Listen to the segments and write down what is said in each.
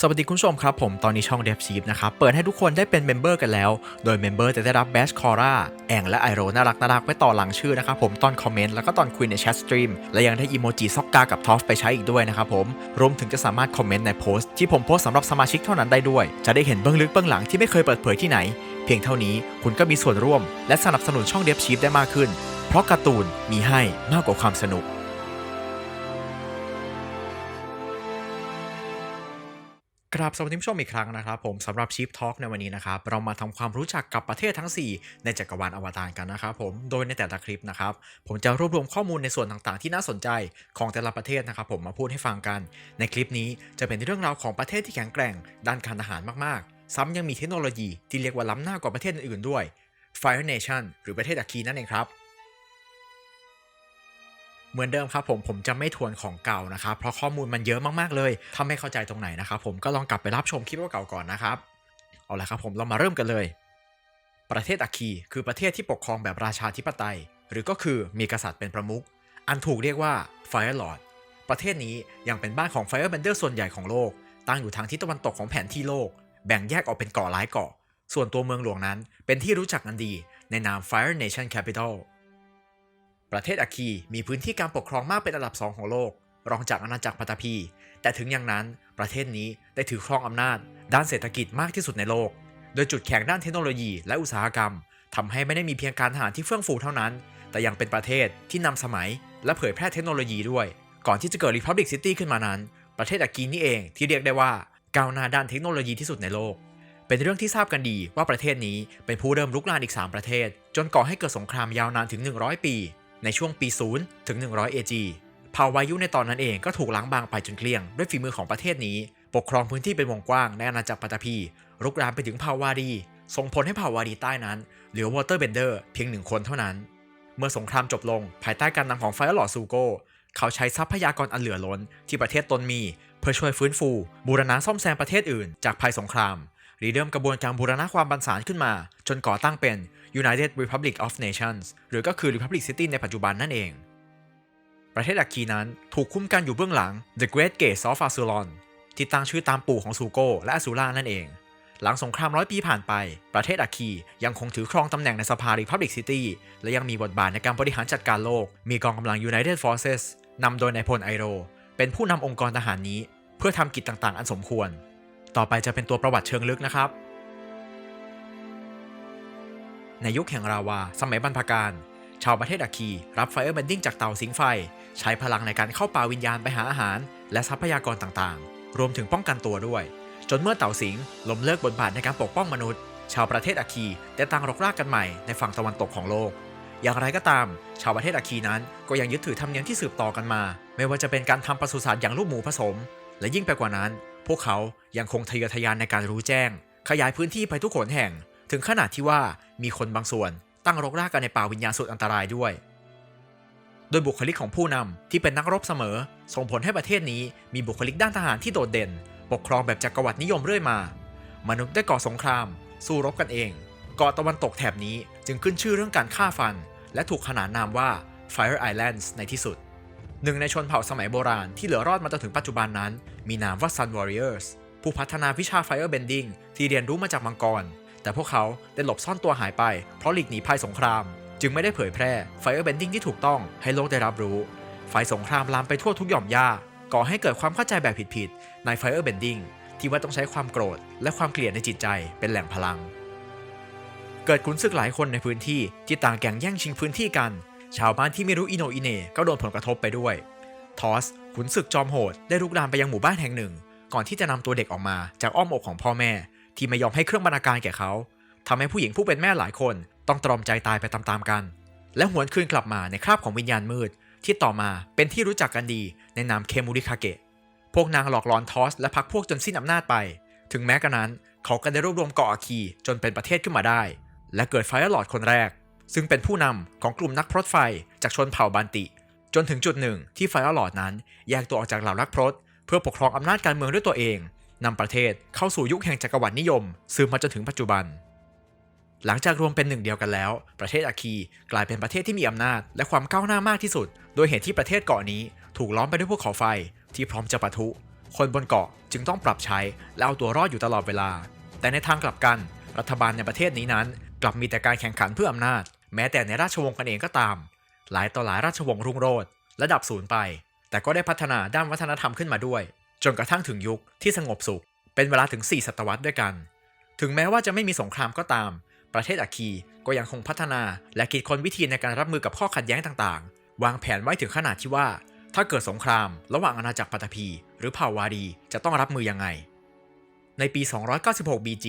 สวัสดีคุณผู้ชมครับ ผมตอนนี้ช่อง d e v s h i p นะครับ เปิดให้ทุกคนได้เป็นเมมเบอร์กันแล้ว โดยเมมเบอร์จะได้รับแบชคอร่าแองและไอโรน่ารักน่ารักไว้ต่อหลังชื่อนะครับผมตอนคอมเมนต์แล้วก็ตอนคุยในแชทสตรีมและยังได้อีโมจิซอกกากับทอฟไปใช้อีกด้วยนะครับผมรวมถึงจะสามารถคอมเมนต์ในโพสต์ที่ผมโพสต์สำหรับสมาชิกเท่านั้นได้ด้วย จะได้เห็นเบื้องลึกเบื้องหลังที่ไม่เคยเปิดเผยที่ไหน เพียงเท่านี้คุณก็มีส่วนร่วม และสนับสนุนช่อง d e v s h i p ได้มากขึ้น เพราะการ์ตูนมีให้มากกว่าความสนุก ครับสวัสดีผู้ชมอีกครั้งนะครับผมสำหรับชิปทอ l k ในวันนี้นะครับเรามาทำความรู้จักกับประเทศทั้ง 4 ในจักรวาลอวตารกันนะครับผมโดยในแต่ละคลิปนะครับผมจะรวบรวมข้อมูลในส่วนต่างๆ ที่น่าสนใจของแต่ละประเทศนะครับผมมาพูดให้ฟังกัน ในคลิปนี้จะเป็นเรื่องราวของประเทศที่แข็งแกร่ง ด้านการทหารมากๆ ซ้ำยังมีเทคโนโลยีที่เรียกว่าล้ำหน้ากว่าประเทศอื่นๆด้วย Fire Nation หรือประเทศอัคคีนั่นเองครับ เหมือนเดิมครับผมผมจะไม่ทวนของเก่านะครับ เพราะข้อมูลมันเยอะมากๆเลยถ้าไม่เข้าใจตรงไหนนะครับผมก็ลองกลับไปรับชมคลิปเก่าก่อนนะครับ เอาละครับผมเรามาเริ่มกันเลย ประเทศอัคคีคือประเทศที่ปกครองแบบราชาธิปไตย หรือก็คือมีกษัตริย์เป็นประมุขอันถูกเรียกว่า Fire Lord ประเทศนี้ยังเป็นบ้านของ Firebender ส่วนใหญ่ของโลก ตั้งอยู่ทางทิศตะวันตกของแผนที่โลก แบ่งแยกออกเป็นเกาะหลายเกาะ ส่วนตัวเมืองหลวงนั้นเป็นที่รู้จักกันดีในนาม Fire Nation Capital ประเทศอัคคีมีพื้นที่การปกครองมากเป็นอันดับ2ของโลก รองจากอาณาจักรปัตตภีแต่ถึงอย่างนั้นประเทศนี้ได้ถือครองอำนาจ ด้านเศรษฐกิจมากที่สุดในโลก โดยจุดแข็งด้านเทคโนโลยีและอุตสาหกรรมทำให้ไม่ได้มีเพียงการทหารที่เฟื่องฟูเท่านั้น แต่ยังเป็นประเทศที่นำสมัย และเผยแพร่เทคโนโลยีด้วย ก่อนที่จะเกิด Republic City ขึ้นมานั้น ประเทศอัคคีนี่เองที่เรียกได้ว่าก้าวหน้าด้านเทคโนโลยีที่สุดในโลก เป็นเรื่องที่ทราบกันดีว่าประเทศนี้เป็นผู้เริ่มลุกลามอีก 3 ประเทศ จนก่อให้เกิดสงครามยาวนานถึง 100 ปี ในช่วงปี 0 ถึง 100 AG เผ่าวายุในตอนนั้นเองก็ถูกล้างบางไปจนเกลี้ยงด้วยฝีมือของประเทศนี้ ปกครองพื้นที่เป็นวงกว้างในอาณาจักรปัตตภีรุกรามไปถึงเผ่าวารีส่งผลให้เผ่าวารีใต้นั้นเหลือวอเตอร์เบนเดอร์เพียงหนึ่งคนเท่านั้น เมื่อสงครามจบลงภายใต้การนำของไฟร์ลอร์ซูโกเขาใช้ทรัพยากรอันเหลือล้นที่ประเทศตนมี เพื่อช่วยฟื้นฟู บูรณะซ่อมแซมประเทศอื่น จากภัยสงครามรีเริ่มกระบวนการบูรณะความบันสานขึ้นมา จนก่อตั้งเป็น United Republic of Nations หรือก็คือ Republic City ในปัจจุบันนั่นเอง ประเทศอัคคีนั้นถูกคุ้มกันอยู่เบื้องหลัง The Great Gates of Asulon ที่ตั้งชื่อตามปู่ของซูโกและอสูรานั่นเอง หลังสงครามร้อยปีผ่านไป ประเทศอัคคียังคงถือครองตำแหน่งในสภา Republic City และยังมีบทบาทในการบริหารจัดการโลก มีกองกำลัง United Forces นำโดยนายพลไอโร เป็นผู้นำองค์กรทหารนี้ เพื่อทำกิจต่างๆ อันสมควร ต่อไปจะเป็นตัวประวัติเชิงลึกนะครับ ในยุคแห่งราวา สมัยบรรพการชาวประเทศอัคคี รับไฟเออร์เบนดิ้งจากเตาสิงไฟ ใช้พลังในการเข้าป่าวิญญาณไปหาอาหาร และทรัพยากรต่างๆ รวมถึงป้องกันตัวด้วย จนเมื่อเต่าสิงล้มเลิกบทบาทในการปกป้องมนุษย์ ชาวประเทศอัคคีได้ตั้งรกรากกันใหม่ในฝั่งตะวันตกของโลก อย่างไรก็ตาม ชาวประเทศอัคคีนั้นก็ยังยึดถือธรรมเนียมที่สืบต่อกันมา ไม่ว่าจะเป็นการทำปศุสัตว์อย่างลูกหมูผสม และยิ่งไปกว่านั้น พวกเขายังคงทะเยอทะยานในการรู้แจ้ง ขยายพื้นที่ไปทุกขนแห่ง ถึงขนาดที่ว่ามีคนบางส่วนตั้งรกรากกันในป่าวิญญาณสุดอันตรายด้วย โดยบุคลิกของผู้นำที่เป็นนักรบเสมอ ส่งผลให้ประเทศนี้มีบุคลิกด้านทหารที่โดดเด่น ปกครองแบบจักรวรรดินิยมเรื่อยมา มนุษย์ได้ก่อสงคราม สู้รบกันเองเกาะตะวันตกแถบนี้จึงขึ้นชื่อเรื่องการฆ่าฟัน และถูกขนานนามว่า Fire Islands ในที่สุด หนึ่งในชนเผ่าสมัยโบราณที่เหลือรอดมาจนถึงปัจจุบันนั้น มีนามว่า Sun Warriors ผู้พัฒนาวิชา Fire Bending ที่เรียนรู้มาจากมังกร แต่พวกเขาได้หลบซ่อนตัวหายไปเพราะหลีกหนีภัยสงคราม จึงไม่ได้เผยแพร่ Fire Bending ที่ถูกต้องให้โลกได้รับรู้ ไฟสงครามลามไปทั่วทุกหย่อมหญ้าก่อให้เกิดความเข้าใจแบบผิดๆใน Fire Bending ที่ว่าต้องใช้ความโกรธ และความเกลียดในจิตใจเป็นแหล่งพลัง เกิดขุนศึกหลายคนในพื้นที่ที่ต่างแข่งแย่งชิงพื้นที่กัน ชาวบ้านที่ไม่รู้อิโนอิเน่ก็โดนผลกระทบไปด้วย ทอสขุนศึกจอมโหดได้ลุกลามไปยังหมู่บ้านแห่งหนึ่ง ก่อนที่จะนำตัวเด็กออกมาจากอ้อมอกของพ่อแม่ ที่ไม่ยอมให้เครื่องบรรณาการแก่เขาทำให้ผู้หญิงผู้เป็นแม่หลายคน ต้องตรอมใจตายไปตามๆกัน และหวนคืนกลับมาในคราบของวิญญาณมืด ที่ต่อมาเป็นที่รู้จักกันดีในนามเคมูริคาเกะพวกนางหลอกหลอนทอสและพักพวกจนสิ้นอำนาจไป ถึงแม้กระนั้นเขาก็ได้รวบรวมเกาะอาคีจนเป็นประเทศขึ้นมาได้ และเกิดไฟร์ลอร์ดคนแรก ซึ่งเป็นผู้นำของกลุ่มนักพรตไฟจากชนเผ่าบันติ จนถึงจุดหนึ่งที่ไฟร์ลอร์ดนั้นแยกตัวออกจากเหล่านักพรตเพื่อปกครองอำนาจการเมืองด้วยตัวเอง นำประเทศเข้าสู่ยุคแห่งจักรวรรดินิยมสืบมาจนถึงปัจจุบัน หลังจากรวมเป็นหนึ่งเดียวกันแล้ว ประเทศอาคีกลายเป็นประเทศที่มีอำนาจ และความก้าวหน้ามากที่สุด โดยเหตุที่ประเทศเกาะนี้ถูกล้อมไปด้วยภูเขาไฟที่พร้อมจะปะทุ คนบนเกาะจึงต้องปรับใช้และเอาตัวรอดอยู่ตลอดเวลา แต่ในทางกลับกัน รัฐบาลในประเทศนี้นั้น กลับมีแต่การแข่งขันเพื่ออำนาจ แม้แต่ในราชวงศ์กันเองก็ตาม หลายต่อหลายราชวงศ์รุ่งโรจน์ระดับศูนย์ไป แต่ก็ได้พัฒนาด้านวัฒนธรรมขึ้นมาด้วย จนกระทั่งถึงยุคที่สงบสุข เป็นเวลาถึง 4 ศตวรรษด้วยกัน ถึงแม้ว่าจะไม่มีสงครามก็ตาม ประเทศอาคีก็ยังคงพัฒนาและคิดค้นวิธีในการรับมือกับข้อขัดแย้งต่างๆ วางแผนไว้ถึงขนาดที่ว่า ถ้าเกิดสงคราม ระหว่างอาณาจักรปัตภีหรือเผ่าวารีจะต้องรับมือยังไง ในปี 296 BG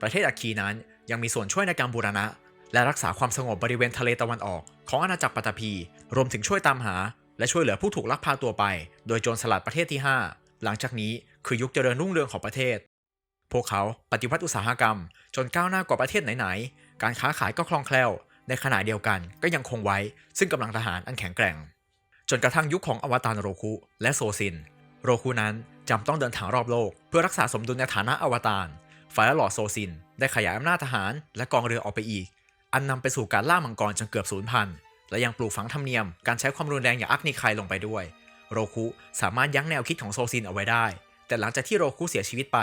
ประเทศอาคีนั้นยังมีส่วนช่วยในการบูรณะ และรักษาความสงบบริเวณทะเลตะวันออก ของอาณาจักรปัตภีรวมถึงช่วยตามหา และช่วยเหลือผู้ถูกลักพาตัวไป โดยโจรสลัดประเทศที่ 5 หลังจากนี้คือยุคเจริญรุ่งเรืองของประเทศ พวกเขาปฏิวัติอุตสาหกรรม จนก้าวหน้ากว่าประเทศไหนๆ การค้าขายก็คล่องแคล่ว ในขณะเดียวกันก็ยังคงไว้ ซึ่งกำลังทหารอันแข็งแกร่ง จนกระทั่งยุคของอวตารโรคุและโซซิน โรคุนั้นจำต้องเดินทางรอบโลก เพื่อรักษาสมดุลในฐานะอวตารฝ่ายหลอดโซซิน ได้ขยายอำนาจทหารและกองเรือออกไปอีก อันนำไปสู่การล่ามังกรจนเกือบสูญพันธุ์และยังปลูกฝังธรรมเนียมการใช้ความรุนแรงอย่างอักนิคายลงไปด้วย โรคุสามารถยั้งแนวคิดของโซซินเอาไว้ได้ แต่หลังจากที่โรคุเสียชีวิตไป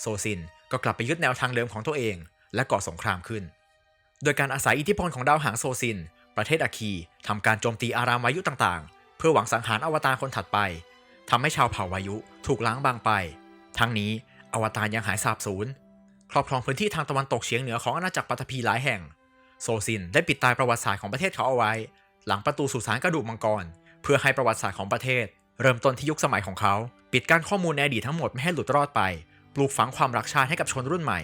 โซซินก็กลับไปยึดแนวทางเดิมของตัวเอง และก่อสงครามขึ้น โดยการอาศัยอิทธิพลของดาวหางโซซิน ประเทศอาคีทำการโจมตีอารามวายุต่างๆ เพื่อหวังสังหารอวตารคนถัดไปทำให้ชาวเผ่าวายุถูกล้างบางไป ทั้งนี้อวตารยังหายสาบสูญครอบครองพื้นที่ทางตะวันตกเฉียงเหนือของอาณาจักรปัตภีหลายแห่ง โซซินได้ปิดตายประวัติศาสตร์ของประเทศเขาเอาไว้ หลังประตูสุสานกระดูกมังกร เพื่อให้ประวัติศาสตร์ของประเทศ เริ่มต้นที่ยุคสมัยของเขา ปิดกั้นข้อมูลในอดีตทั้งหมดไม่ให้หลุดรอดไป ปลูกฝังความรักชาติให้กับชนรุ่นใหม่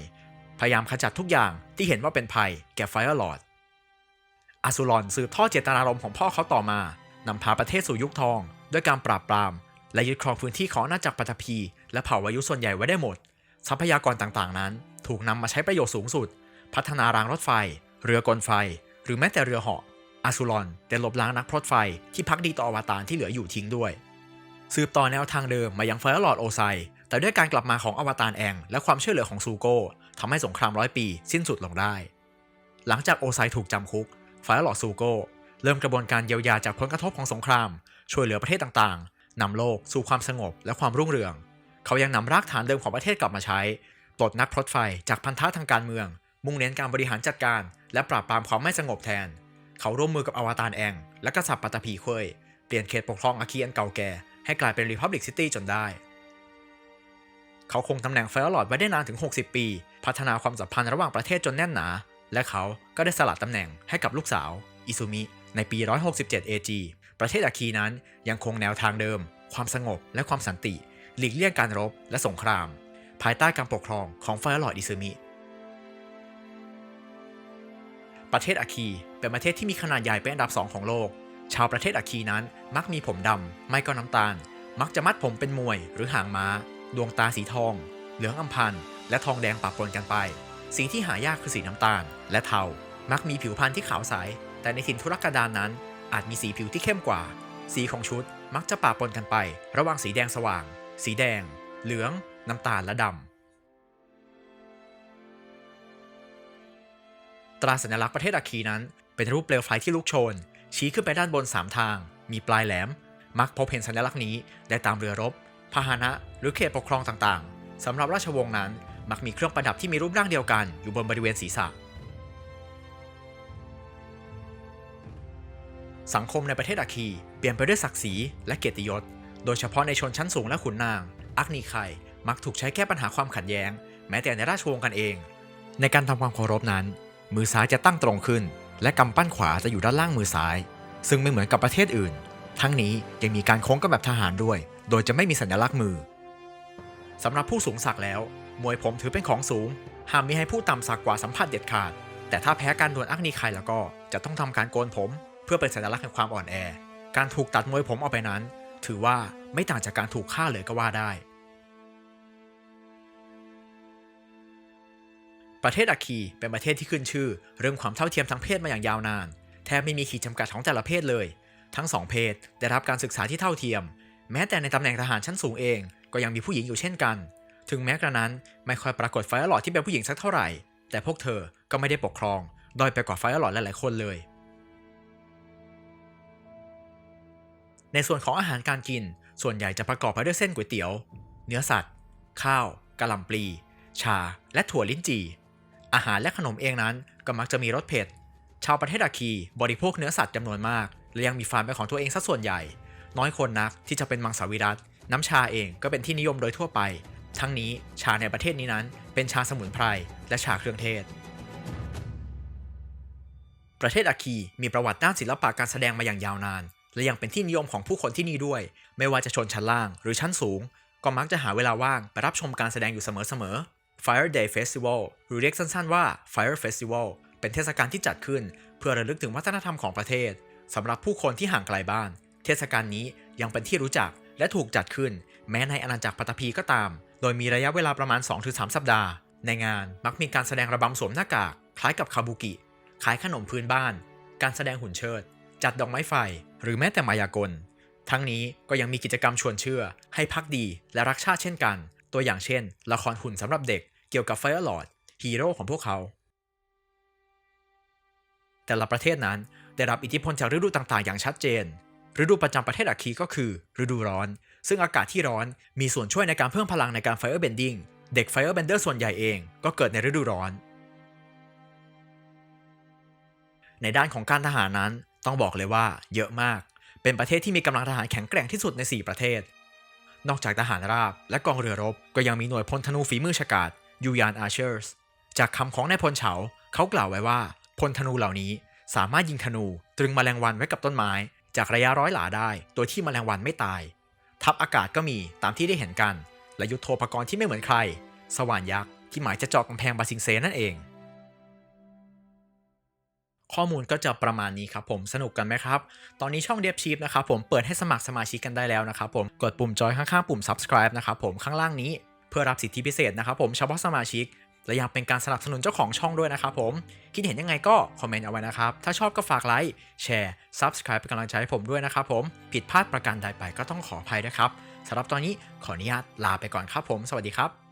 พยายามขจัดทุกอย่างที่เห็นว่าเป็นภัยแก่ไฟอร์ลอร์ดอาซูลอนสืบทอดเจตนารมณ์ของพ่อเขาต่อมานำพาประเทศสู่ยุคทอง ด้วยการปราบปราม และยึดครองพื้นที่ของอาณาจักรปัตภีและเผ่าวายุส่วนใหญ่ไว้ได้หมด ทรัพยากรต่างๆนั้น ถูกนำมาใช้ประโยชน์สูงสุด พัฒนารางรถไฟ เรือกลไฟ หรือแม้แต่เรือเหาะ อาซูลอนได้ลบล้างนักพรตไฟที่พักดีต่ออวตารที่เหลืออยู่ทิ้งด้วย สืบต่อแนวทางเดิมมายังไฟอร์ลอร์ดโอไซ แต่ด้วยการกลับมาของอวตารแองและความช่วยเหลือของซูโก้ทำให้สงครามร้อยปีสิ้นสุดลงได้ หลังจากโอไซถูกจำคุกไฟอร์ลอร์ดซูโก้เริ่มกระบวนการเยียวยาจากผลกระทบของสงคราม ช่วยเหลือประเทศต่างๆนำโลกสู่ความสงบและความรุ่งเรือง เขายังนำรากฐานเดิมของประเทศกลับมาใช้ ปลดนักพรตไฟจากพันธะทางการเมือง มุ่งเน้นการบริหารจัดการ และปราบปรามความไม่สงบแทน เขาร่วมมือกับอวตารแอง และกษัตริย์ปัตตภีเควยเปลี่ยนเขตปกครองอาคีอันเก่าแก่ ให้กลายเป็นรีพับลิกซิตี้จนได้ เขาคงตำแหน่งไฟอร์ลอร์ดไว้ได้นานถึง 60 ปี พัฒนาความสัมพันธ์ระหว่างประเทศจนแน่นหนา และเขาก็ได้สละตำแหน่งให้กับลูกสาว อิซุมิ ในปี 167 AG ประเทศอาคีนั้นยังคงแนวทางเดิม ความสงบและความสันติ หลีกเลี่ยงการรบและสงคราม ภายใต้การปกครองของไฟอร์ลอร์ดอิซุมิ ประเทศอาคีเป็นประเทศที่มีขนาดใหญ่เป็นอันดับสองของโลก ชาวประเทศอาคีนั้นมักมีผมดำไม่ก็น้ำตาล มักจะมัดผมเป็นมวยหรือหางม้า ดวงตาสีทอง เหลืองอำพันและทองแดงปะปนกันไป สีที่หายากคือสีน้ำตาล และเทา มักมีผิวพรรณที่ขาวใส แต่ในถิ่นทุรกันดารนั้น อาจมีสีผิวที่เข้มกว่า สีของชุดมักจะปะปนกันไป ระหว่างสีแดงสว่าง สีแดง เหลือง น้ำตาลและดำ ราสัญลักษณ์ประเทศอาคีนั้น เป็นรูปเปลวไฟที่ลุกโชน ชี้ขึ้นไปด้านบน 3 ทาง มีปลายแหลม มักพบเห็นสัญลักษณ์นี้ได้ตามเรือรบ พาหนะ หรือเขตปกครองต่างๆสำหรับราชวงศ์นั้น มักมีเครื่องประดับที่มีรูปร่างเดียวกันอยู่บนบริเวณศีรษะ สังคมในประเทศอาคีเปลี่ยนไปด้วยศักดิ์ศรีและเกียรติยศ โดยเฉพาะในชนชั้นสูงและขุนนาง อักนีไคมักถูกใช้แก้ปัญหาความขัดแย้ง แม้แต่ในราชวงศ์กันเอง ในการทำความเคารพนั้น มือซ้ายจะตั้งตรงขึ้น และกำปั้นขวาจะอยู่ด้านล่างมือซ้าย ซึ่งไม่เหมือนกับประเทศอื่น ทั้งนี้ยังมีการโค้งกันแบบทหารด้วย โดยจะไม่มีสัญลักษณ์มือสำหรับผู้สูงศักดิ์แล้ว มวยผมถือเป็นของสูง ห้ามมิให้ผู้ต่ำศักดิ์กว่าสัมผัสเด็ดขาด แต่ถ้าแพ้การดวลอักนีไคแล้วก็จะต้องทำการโกนผม เพื่อเป็นสัญลักษณ์แห่งความอ่อนแอ การถูกตัดมวยผมออกไปนั้น ถือว่าไม่ต่างจากการถูกฆ่าเลยก็ว่าได้ ประเทศอาคีเป็นประเทศที่ขึ้นชื่อ เรื่องความเท่าเทียมทางเพศมาอย่างยาวนาน แทบไม่มีขีดจำกัดของแต่ละเพศเลย ทั้งสองเพศได้รับการศึกษาที่เท่าเทียม แม้แต่ในตำแหน่งทหารชั้นสูงเอง ก็ยังมีผู้หญิงอยู่เช่นกัน ถึงแม้กระนั้นไม่ค่อยปรากฏไฟอลอดที่เป็นผู้หญิงสักเท่าไหร่ แต่พวกเธอก็ไม่ได้ปกครองด้อยไปกว่าไฟอลอดหลายๆคนเลย ในส่วนของอาหารการกิน ส่วนใหญ่จะประกอบไปด้วยเส้นก๋วยเตี๋ยว เนื้อสัตว์ ข้าวกะหล่ำปลี ชา และถั่วลิ้นจี่ อาหารและขนมเองนั้นก็มักจะมีรสเผ็ด ชาวประเทศอาคีบริโภคเนื้อสัตว์จำนวนมาก และยังมีฟาร์มเป็นของตัวเองซะส่วนใหญ่ น้อยคนนักที่จะเป็นมังสวิรัตน้ำชาเองก็เป็นที่นิยมโดยทั่วไป ทั้งนี้ชาในประเทศนี้นั้น เป็นชาสมุนไพรและชาเครื่องเทศ ประเทศอาคีมีประวัติด้านศิลปะการแสดงมาอย่างยาวนาน และยังเป็นที่นิยมของผู้คนที่นี่ด้วย ไม่ว่าจะชนชั้นล่างหรือชั้นสูง ก็มักจะหาเวลาว่างไปรับชมการแสดงอยู่เสมอๆ Fire Day Festival หรือเรียกสั้นๆว่า Fire Festival เป็นเทศกาลที่จัดขึ้น เพื่อระลึกถึงวัฒนธรรมของประเทศสำหรับผู้คนที่ห่างไกลบ้าน เทศกาลนี้ยังเป็นที่รู้จักและถูกจัดขึ้น แม้ในอาณาจักรปัตภีก็ตาม โดยมีระยะเวลาประมาณ 2-3 สัปดาห์ ในงานมักมีการแสดงระบำสวมหน้ากาก คล้ายกับคาบุกิ ขายขนมพื้นบ้าน การแสดงหุ่นเชิด จัดดอกไม้ไฟ หรือแม้แต่มายากล ทั้งนี้ก็ยังมีกิจกรรมชวนเชื่อ ให้พักดีและรักชาติเช่นกัน ตัวอย่างเช่น ละครหุ่นสำหรับเด็กเกี่ยวกับไฟอร์ลอดฮีโร่ของพวกเขา แต่ละประเทศนั้นได้รับอิทธิพลจากฤดูต่างๆ อย่างชัดเจน ฤดูประจำประเทศอาคีก็คือ ฤดูร้อน ซึ่งอากาศที่ร้อนมีส่วนช่วยในการเพิ่มพลังในการไฟเออร์เบนดิ้งเด็กไฟเออร์เบนเดอร์ส่วนใหญ่เองก็เกิดในฤดูร้อน ในด้านของการทหารนั้นต้องบอกเลยว่าเยอะมาก เป็นประเทศที่มีกำลังทหารแข็งแกร่งที่สุดใน 4 ประเทศ นอกจากทหารราบและกองเรือรบ ก็ยังมีหน่วยพลธนูฝีมือฉกาจยูยานอาเชอร์สจากคำของนายพลเฉาเขากล่าวไว้ว่า พลธนูเหล่านี้สามารถยิงธนูตรึงแมลงวันไว้กับต้นไม้ จากระยะร้อยหลาได้ โดยที่แมลงวันไม่ตาย ทัพอากาศก็มีตามที่ได้เห็นกัน และยุทโธปกรณ์ที่ไม่เหมือนใคร สว่านยักษ์ที่หมายจะเจาะกำแพงบาซิงเซนั่นเอง ข้อมูลก็จะประมาณนี้ครับผมสนุกกันไหมครับ ตอนนี้ช่องเดฟชีพนะครับผมเปิดให้สมัครสมาชิกกันได้แล้วนะครับผมกดปุ่มจอยข้างๆปุ่ม subscribe นะครับผมข้างล่างนี้เพื่อรับสิทธิพิเศษนะครับผมเฉพาะสมาชิก และยังเป็นการสนับสนุนเจ้าของช่องด้วยนะครับผม คิดเห็นยังไงก็คอมเมนต์เอาไว้นะครับ ถ้าชอบก็ฝากไลค์แชร์ subscribe เป็นกำลังใจให้ผมด้วยนะครับผมผิดพลาดประการใดไปก็ต้องขออภัยนะครับสำหรับตอนนี้ขออนุญาตลาไปก่อนครับผม สวัสดีครับ